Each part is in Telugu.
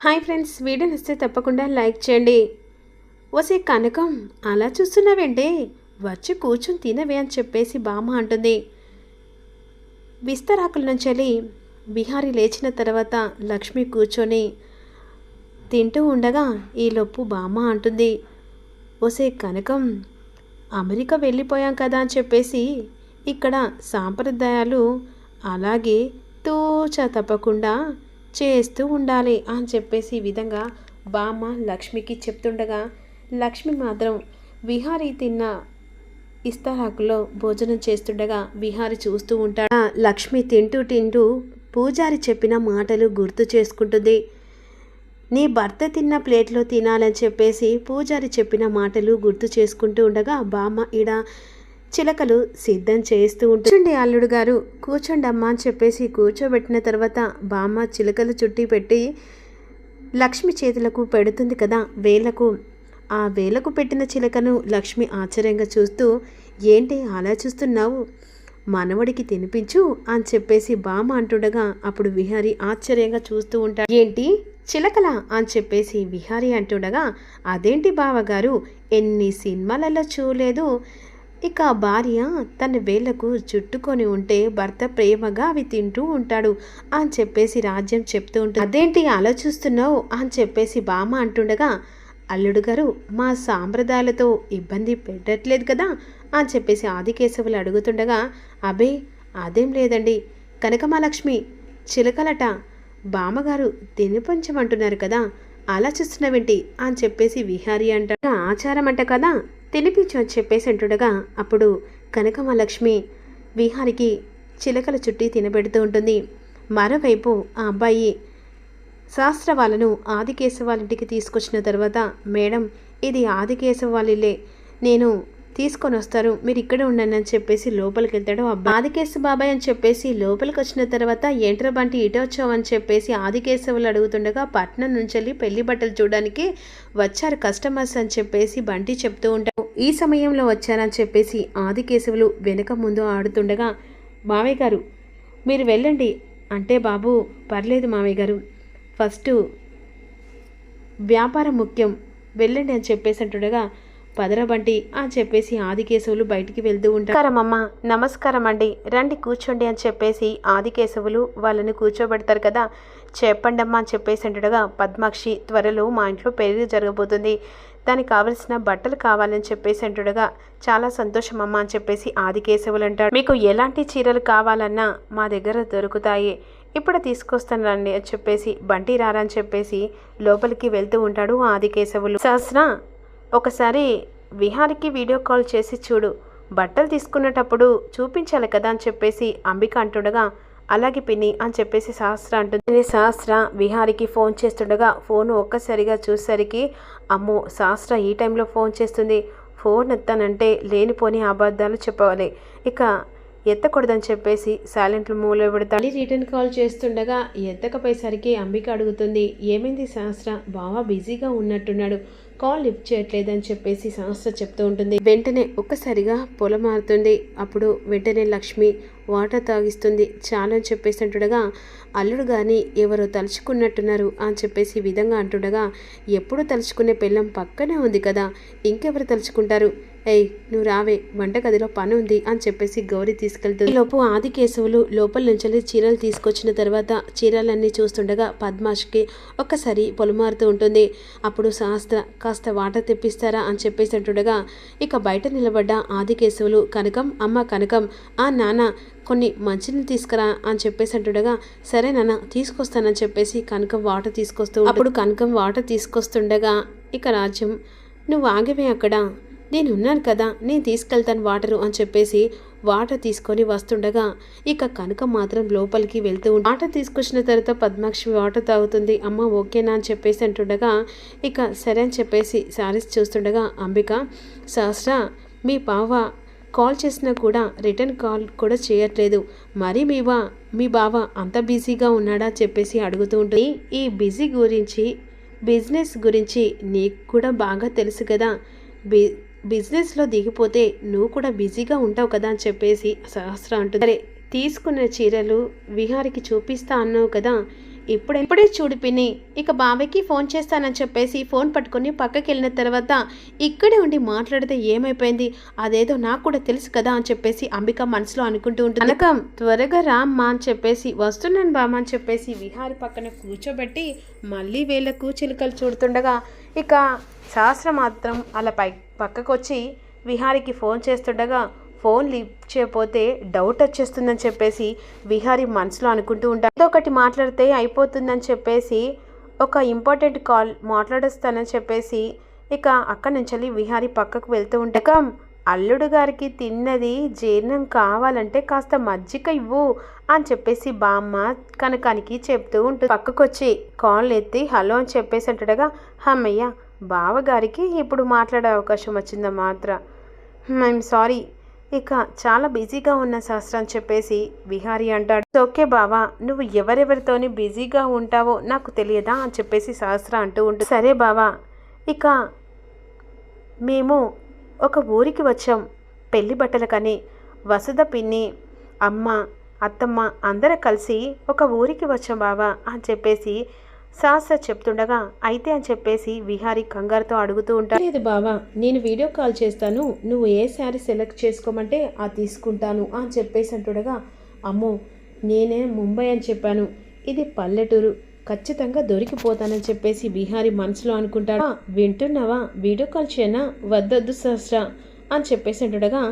హాయ్ ఫ్రెండ్స్ వీడియో నచ్చితే తప్పకుండా లైక్ చేయండి. వసే కనకం అలా చూస్తున్నావేంటి? వచ్చి కూర్చొని తినవే అని చెప్పేసి బామ్మ అంటుంది. విస్తరాకుల నుంచి వెళ్ళి బిహారీ లేచిన తర్వాత లక్ష్మి కూర్చొని తింటూ ఉండగా ఈలోపు బామ్మ అంటుంది. ఒసే కనకం అమెరికా వెళ్ళిపోయాం కదా అని చెప్పేసి ఇక్కడ సాంప్రదాయాలు అలాగే తూచా తప్పకుండా చేస్తూ ఉండాలి అని చెప్పేసి ఈ విధంగా బామ్మ లక్ష్మికి చెప్తుండగా లక్ష్మి మాత్రం విహారీ తిన్న ఇస్తారాకులో భోజనం చేస్తుండగా విహారి చూస్తూ ఉంటాడా. లక్ష్మి తింటూ తింటూ పూజారి చెప్పిన మాటలు గుర్తు చేసుకుంటుంది. నీ భర్త తిన్న ప్లేట్లో తినాలని చెప్పేసి పూజారి చెప్పిన మాటలు గుర్తు చేసుకుంటూ ఉండగా బామ్మ ఈడ చిలకలు సిద్ధం చేస్తూ ఉంటుంది అల్లుడు గారు. కూర్చోండమ్మా అని చెప్పేసి కూర్చోబెట్టిన తర్వాత బామ్మ చిలకలు చుట్టి పెట్టి లక్ష్మి చేతులకు పెడుతుంది కదా వేలకు. ఆ వేలకు పెట్టిన చిలకను లక్ష్మి ఆశ్చర్యంగా చూస్తూ ఏంటి అలా చూస్తున్నావు? మనవడికి తినిపించు అని చెప్పేసి బామ్మ అంటుండగా అప్పుడు విహారి ఆశ్చర్యంగా చూస్తూ ఉంటాడు. ఏంటి? చిలకలా? అని చెప్పేసి విహారి అంటుండగా అదేంటి బావగారు? ఎన్ని సినిమాలలో చూడలేదు. ఇక భార్య తన వేళ్ళకు చుట్టుకొని ఉంటే భర్త ప్రేమగా అవి తింటూ ఉంటాడు అని చెప్పేసి రాజ్యం చెప్తూ ఉంటాడు అదేంటి ఆలోచిస్తున్నావు? అని చెప్పేసి బామ అంటుండగా అల్లుడు గారు మా సాంప్రదాయాలతో ఇబ్బంది పెట్టట్లేదు కదా? అని చెప్పేసి ఆదికేశవులు అడుగుతుండగా అబే అదేం లేదండి. కనకమాలక్ష్మి చిలకలట. బామ్మగారు అంటున్నారు కదా. ఆలోచిస్తున్నావేంటి? అని చెప్పేసి విహారీ అంట ఆచారం అంట కదా? తినిపించు అని చెప్పేసి అంటుండగా అప్పుడు కనకమహాలక్ష్మి విహారికి చిలకల చుట్టి తినబెడుతూ ఉంటుంది. మరోవైపు ఆ అబ్బాయి శాస్త్ర వాళ్ళను ఆదికేశవ వాళ్ళ ఇంటికి తీసుకొచ్చిన తర్వాత మేడం ఇది ఆదికేశవ వాళ్ళిల్లే నేను తీసుకొని వస్తారు. మీరు ఇక్కడే ఉండండి అని చెప్పేసి లోపలికి వెళ్తాడు. అబ్బా ఆదికేశవ బాబాయ్ అని చెప్పేసి లోపలికి వచ్చిన తర్వాత ఏంట్రా బంటి ఇటు వచ్చావు అని చెప్పేసి ఆదికేశవులు అడుగుతుండగా పట్నం నుంచి వెళ్ళి పెళ్ళి బట్టలు చూడడానికి వచ్చారు కస్టమర్స్ అని చెప్పేసి బంటి చెప్తూ ఉంటాడు. ఈ సమయంలో వచ్చారని చెప్పేసి ఆదికేశవులు వెనుక ముందు ఆడుతుండగా మావయ్య గారు మీరు వెళ్ళండి. అంటే బాబు పర్లేదు మావయ్య గారు. ఫస్ట్ వ్యాపారం ముఖ్యం. వెళ్ళండి అని చెప్పేసి అంటుండగా పదరబండి అని చెప్పేసి ఆదికేశవులు బయటికి వెళ్తూ ఉంటారు. అమ్మ నమస్కారం అండి రండి కూర్చోండి అని చెప్పేసి ఆదికేశవులు వాళ్ళని కూర్చోబెడతారు కదా. చెప్పండమ్మా అని చెప్పేసి అంటుండగా పద్మాక్షి త్వరలో మా ఇంట్లో పెళ్ళి జరగబోతుంది. దానికి కావలసిన బట్టలు కావాలని చెప్పేసి అంటుండగా చాలా సంతోషమమ్మా అని చెప్పేసి ఆదికేశవులు అంటాడు మీకు ఎలాంటి చీరలు కావాలన్నా మా దగ్గర దొరుకుతాయి. ఇప్పుడు తీసుకొస్తాను రండి అని చెప్పేసి బంటి రారని చెప్పేసి లోపలికి వెళ్తూ ఉంటాడు ఆదికేశవులు. సహస్ర ఒకసారి విహారికి వీడియో కాల్ చేసి చూడు. బట్టలు తీసుకునేటప్పుడు చూపించాలి కదా అని చెప్పేసి అంబిక అంటుండగా అలాగే పిన్ని అని చెప్పేసి సహస్ర అంటుంది. సహస్ర విహారికి ఫోన్ చేస్తుండగా ఫోన్ ఒక్కసారిగా చూసేసరికి అమ్మో సహస్ర ఈ టైంలో ఫోన్ చేస్తుంది. ఫోన్ ఎత్తానంటే లేనిపోని అబద్ధాలు చెప్పవాలి. ఇక ఎత్తకూడదని చెప్పేసి సైలెంట్ మూలో పెడతాడు. రిటర్న్ కాల్ చేస్తుండగా ఎత్తకపోయేసరికి అంబిక అడుగుతుంది ఏమైంది సహస్ర? బాగా బిజీగా ఉన్నట్టున్నాడు. కాల్ లిఫ్ట్ చేయట్లేదని చెప్పేసి సహస్ర చెప్తూ ఉంటుంది. వెంటనే ఒక్కసారిగా పొల మారుతుంది. అప్పుడు వెంటనే లక్ష్మి వాటర్ తాగిస్తుంది. చాలా అని చెప్పేసి అంటుండగా అల్లుడు కానీ ఎవరో తలుచుకున్నట్టున్నారు అని చెప్పేసి విధంగా అంటుండగా ఎప్పుడు తలుచుకునే పెళ్ళం పక్కనే ఉంది కదా. ఇంకెవరు తలుచుకుంటారు? ఏయ్ నువ్వు రావే వంటగదిలో పని ఉంది అని చెప్పేసి గౌరీ తీసుకెళ్తుంది. లోపు ఆది కేశవులు లోపల నుంచి చీరలు తీసుకొచ్చిన తర్వాత చీరలన్నీ చూస్తుండగా పద్మాష్కి ఒక్కసారి పొలమారుతూ ఉంటుంది. అప్పుడు శాస్త్ర కాస్త వాటర్ తెప్పిస్తారా? అని చెప్పేసి అంటుండగా ఇక బయట నిలబడ్డ ఆది కేశవులు కనకం అమ్మ కనకం ఆ నాన్న కొన్ని మంచిని తీసుకురా అని చెప్పేసి అంటుండగా సరే నాన్న తీసుకొస్తానని చెప్పేసి కనకం వాటర్ తీసుకొస్తూ అప్పుడు కనకం వాటర్ తీసుకొస్తుండగా ఇక రాజ్యం నువ్వు ఆగివే అక్కడ నేను ఉన్నాను కదా నేను తీసుకెళ్తాను వాటరు అని చెప్పేసి వాటర్ తీసుకొని వస్తుండగా ఇక కనుక మాత్రం లోపలికి వెళ్తూ వాటర్ తీసుకొచ్చిన తర్వాత పద్మాక్షి వాటర్ తాగుతుంది అమ్మ ఓకేనా అని చెప్పేసి అంటుండగా ఇక సరే అని చెప్పేసి శారీస్ చూస్తుండగా అంబిక సహస్ర మీ బావ కాల్ చేసినా కూడా రిటర్న్ కాల్ కూడా చేయట్లేదు. మరి మీవా మీ బావ అంత బిజీగా ఉన్నాడా చెప్పేసి అడుగుతూ ఉంటుంది. ఈ బిజీ గురించి బిజినెస్ గురించి నీకు కూడా బాగా తెలుసు కదా. బి బిజినెస్లో దిగిపోతే నువ్వు కూడా బిజీగా ఉంటావు కదా అని చెప్పేసి సహస్ర అంటుంది. సరే తీసుకున్న చీరలు విహారికి చూపిస్తా అన్నావు కదా ఇప్పుడు ఇప్పుడే చూడు పిన్ని ఇక బాబాయ్కి ఫోన్ చేస్తానని చెప్పేసి ఫోన్ పట్టుకొని పక్కకి వెళ్ళిన తర్వాత ఇక్కడే ఉండి మాట్లాడితే ఏమైపోయింది? అదేదో నాకు కూడా తెలుసు కదా అని చెప్పేసి అంబిక మనసులో అనుకుంటూ ఉంటుంది. అనకం త్వరగా రామ్మా అని చెప్పేసి వస్తున్నాను బామ్మ అని చెప్పేసి విహారి పక్కన కూర్చోబెట్టి మళ్ళీ వేళ్ళకు చిలుకలు చూడుతుండగా ఇక శాస్త్రం మాత్రం అలా పై పక్కకు వచ్చి విహారికి ఫోన్ చేస్తుండగా ఫోన్ లిఫ్ట్ చేయకపోతే డౌట్ వచ్చేస్తుందని చెప్పేసి విహారి మనసులో అనుకుంటూ ఉంటాడు ఏదో ఒకటి మాట్లాడితే అయిపోతుందని చెప్పేసి ఒక ఇంపార్టెంట్ కాల్ మాట్లాడేస్తానని చెప్పేసి ఇక అక్కడి నుంచి విహారి పక్కకు వెళ్తూ ఉండగా అల్లుడు గారికి తిన్నది జీర్ణం కావాలంటే కాస్త మజ్జిగ ఇవ్వు అని చెప్పేసి బామ్మ కనకానికి చెప్తూ ఉంటుంది. పక్కకొచ్చి కాల్ ఎత్తి హలో అని చెప్పేసి అంటాడుగా అమ్మయ్య బావగారికి ఇప్పుడు మాట్లాడే అవకాశం వచ్చిందా మాత్ర. ఐఎమ్ సారీ ఇక చాలా బిజీగా ఉన్న శాస్త్రం చెప్పేసి విహారీ అంటాడు. ఓకే బావా. నువ్వు ఎవరెవరితోని బిజీగా ఉంటావో నాకు తెలియదా అని చెప్పేసి శాస్త్ర అంటూ ఉంటుంది సరే బావా. ఇక మేము ఒక ఊరికి వచ్చాం. పెళ్ళి బట్టలకని వసుధ పిన్ని అమ్మ అత్తమ్మ అందరూ కలిసి ఒక ఊరికి వచ్చాం బావా అని చెప్పేసి శాస్త్ర చెప్తుండగా అయితే అని చెప్పేసి విహారి కంగారుతో అడుగుతూ ఉంటా లేదు బావా నేను వీడియో కాల్ చేస్తాను నువ్వు ఏ శారీ సెలెక్ట్ చేసుకోమంటే ఆ తీసుకుంటాను అని చెప్పేసి అంటుండగా అమ్మో నేనే ముంబై అని చెప్పాను ఇది పల్లెటూరు ఖచ్చితంగా దొరికిపోతానని చెప్పేసి బిహారీ మనసులో అనుకుంటాడు. వింటున్నావా? వీడియో కాల్ చేయనా? వద్దొద్దు సహస్ర అని చెప్పేసి అంటుండగా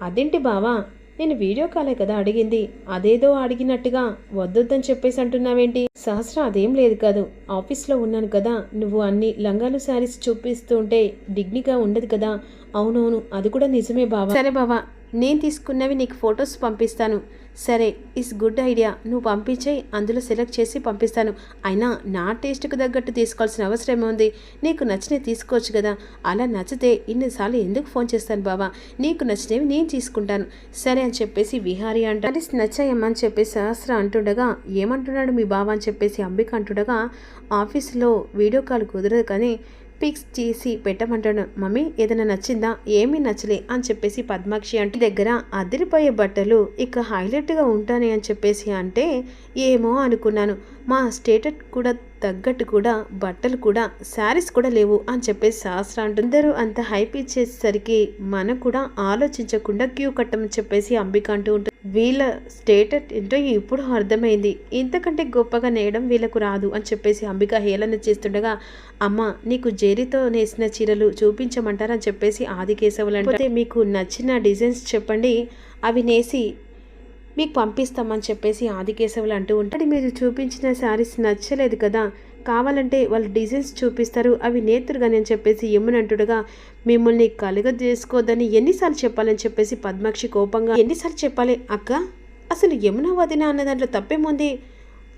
అదేంటి బావా నేను వీడియో కాలే కదా అడిగింది. అదేదో అడిగినట్టుగా వద్దొద్దని చెప్పేసి అంటున్నావేంటి? సహస్ర అదేం లేదు కాదు. ఆఫీస్లో ఉన్నాను కదా. నువ్వు అన్ని లంగాలు శారీస్ చూపిస్తూ ఉంటే డిగ్నిగా ఉండదు కదా. అవునవును అది కూడా నిజమే బావా. సరే బావా నేను తీసుకున్నవి నీకు ఫొటోస్ పంపిస్తాను. సరే ఇస్ గుడ్ ఐడియా. నువ్వు పంపించే అందులో సెలెక్ట్ చేసి పంపిస్తాను. అయినా నా టేస్ట్కి తగ్గట్టు తీసుకోవాల్సిన అవసరం ఏముంది? నీకు నచ్చినవి తీసుకోవచ్చు కదా? అలా నచ్చితే ఇన్నిసార్లు ఎందుకు ఫోన్ చేస్తాను బాబా నీకు నచ్చినవి నేను తీసుకుంటాను. సరే అని చెప్పేసి విహారీ అంట "సారీస్ నచ్చాయమ్మా అని చెప్పేసి సహస్ర అంటుండగా ఏమంటున్నాడు మీ బావ? అని చెప్పేసి అంబిక అంటుండగా ఆఫీసులో వీడియో కాల్ కుదరదు కానీ పిక్స్ చేసి పెట్టమంటాడు. మమ్మీ ఏదైనా నచ్చిందా? ఏమీ నచ్చలే అని చెప్పేసి పద్మాక్షి అంటే దగ్గర అదిరిపోయే బట్టలు ఇక హైలైట్గా ఉంటాయి అని చెప్పేసి అంటే ఏమో అనుకున్నాను. మా స్టేటస్ కూడా తగ్గట్టు కూడా బట్టలు కూడా శారీస్ కూడా లేవు అని చెప్పేసి శాస్త్ర అంటుందరూ. అంత హైప్ ఇచ్చేసరికి మనం కూడా ఆలోచించకుండా క్యూ కట్టమని చెప్పేసి అంబిక అంటూ ఉంటుంది వీళ్ళ స్టేటస్ ఏంటో ఇప్పుడు అర్థమైంది. ఇంతకంటే గొప్పగా నేయడం వీళ్ళకు రాదు అని చెప్పేసి అంబిక హేళన చేస్తుండగా అమ్మ నీకు జేరితో నేసిన చీరలు చూపించమంటారని చెప్పేసి ఆది కేశవులు అంటే మీకు నచ్చిన డిజైన్స్ చెప్పండి అవి నేసి మీకు పంపిస్తామని చెప్పేసి ఆదికేశవులు అంటూ ఉంటాడు మీరు చూపించిన శారీస్ నచ్చలేదు కదా కావాలంటే వాళ్ళు డిజైన్స్ చూపిస్తారు అవి నేతురుగా అని చెప్పేసి యమునంటుడుగా మిమ్మల్ని కలుగ చేసుకోదని ఎన్నిసార్లు చెప్పాలని చెప్పేసి పద్మాక్షి కోపంగా ఎన్నిసార్లు చెప్పాలి అక్క? అసలు యమున వదిన అన్న దాంట్లో తప్పేముంది?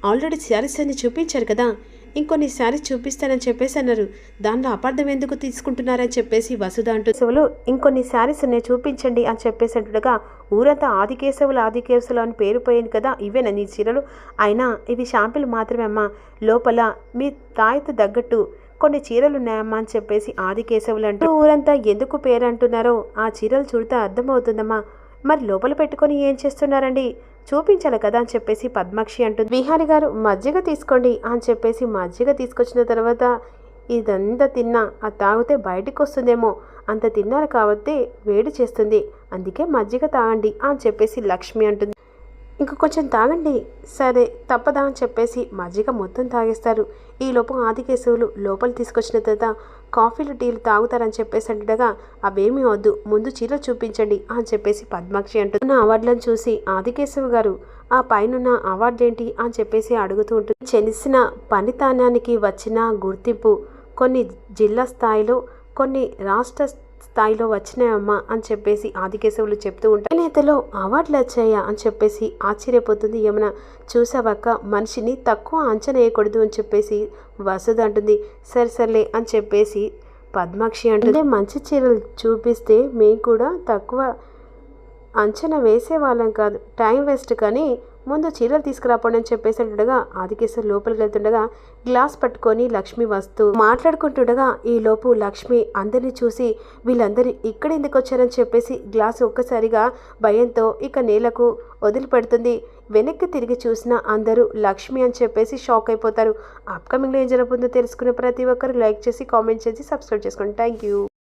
ఆల్రెడీ శారీస్ అన్ని చూపించారు కదా ఇంకొన్ని చూపిస్తానని చెప్పేసి అన్నారు. దానిలో అపార్థం ఎందుకు తీసుకుంటున్నారని చెప్పేసి వసుధ అంటూ శివులు ఇంకొన్ని శారీస్ నేను చూపించండి అని చెప్పేసి అంటుండగా ఊరంతా ఆదికేశవులు ఆదికేశవులు అని పేరు పోయింది కదా ఇవేనా నీ చీరలు? అయినా ఇవి షాంపిల్ మాత్రమే అమ్మా. లోపల మీ తాయితో తగ్గట్టు కొన్ని చీరలు ఉన్నాయమ్మా అని చెప్పేసి ఆదికేశవులు అంటూ ఊరంతా ఎందుకు పేరు అంటున్నారో ఆ చీరలు చూడితే అర్థమవుతుందమ్మా. మరి లోపల పెట్టుకొని ఏం చేస్తున్నారండి? చూపించాలి కదా అని చెప్పేసి పద్మాక్షి అంటుంది. విహారి గారు మజ్జిగ తీసుకోండి అని చెప్పేసి మజ్జిగ తీసుకొచ్చిన తర్వాత ఇదంతా తిన్నా అది తాగితే బయటికి వస్తుందేమో అంత తిన్నారు కాబట్టి వేడి చేస్తుంది అందుకే మజ్జిగ తాగండి అని చెప్పేసి లక్ష్మి అంటుంది. ఇంక కొంచెం తాగండి. సరే తప్పదా అని చెప్పేసి మజ్జిగ మొత్తం తాగేస్తారు. ఈ ఆదికేశవులు లోపల తీసుకొచ్చిన తర్వాత కాఫీలు టీలు తాగుతారని చెప్పేసి అంటుండగా అవేమీ వద్దు ముందు చీర చూపించండి అని చెప్పేసి పద్మాక్షి అంటున్న నా అవార్డులను చూసి ఆదికేశవ్ గారు ఆ పైనున్న అవార్డు ఏంటి అని చెప్పేసి అడుగుతూ ఉంటుంది. చెలిసిన పనితానానికి వచ్చిన గుర్తింపు కొన్ని జిల్లా స్థాయిలో కొన్ని రాష్ట్ర స్థాయిలో వచ్చినాయమ్మా అని చెప్పేసి ఆదికేశవులు చెప్తూ ఉంటారు. నేతలో అవార్డులు వచ్చాయా? అని చెప్పేసి ఆశ్చర్యపోతుంది యమున. చూసావక్క మనిషిని తక్కువ అంచనా వేయకూడదు అని చెప్పేసి వసుధ అంటుంది. సరే సర్లే అని చెప్పేసి పద్మాక్షి అంటుంది. మంచి చీరలు చూపిస్తే మేము కూడా తక్కువ అంచనా వేసేవాళ్ళం కాదు. టైం వేస్ట్ కానీ ముందు చీరలు తీసుకురాపోండి అని చెప్పేసి అంటుండగా ఆదికేశ్వర్ లోపలికి వెళ్తుండగా గ్లాస్ పట్టుకొని లక్ష్మి వస్తూ మాట్లాడుకుంటుండగా ఈ లోపు లక్ష్మి అందరినీ చూసి వీళ్ళందరూ ఇక్కడ ఎందుకు వచ్చారని చెప్పేసి గ్లాస్ ఒక్కసారిగా భయంతో ఇక నేలకు వదిలిపెడుతుంది. వెనక్కి తిరిగి చూసిన అందరూ లక్ష్మి అని చెప్పేసి షాక్ అయిపోతారు. అప్కమింగ్లో ఏం జరగబోతుందో తెలుసుకునే ప్రతి ఒక్కరు లైక్ చేసి కామెంట్ చేసి సబ్స్క్రైబ్ చేసుకోండి. Thank you.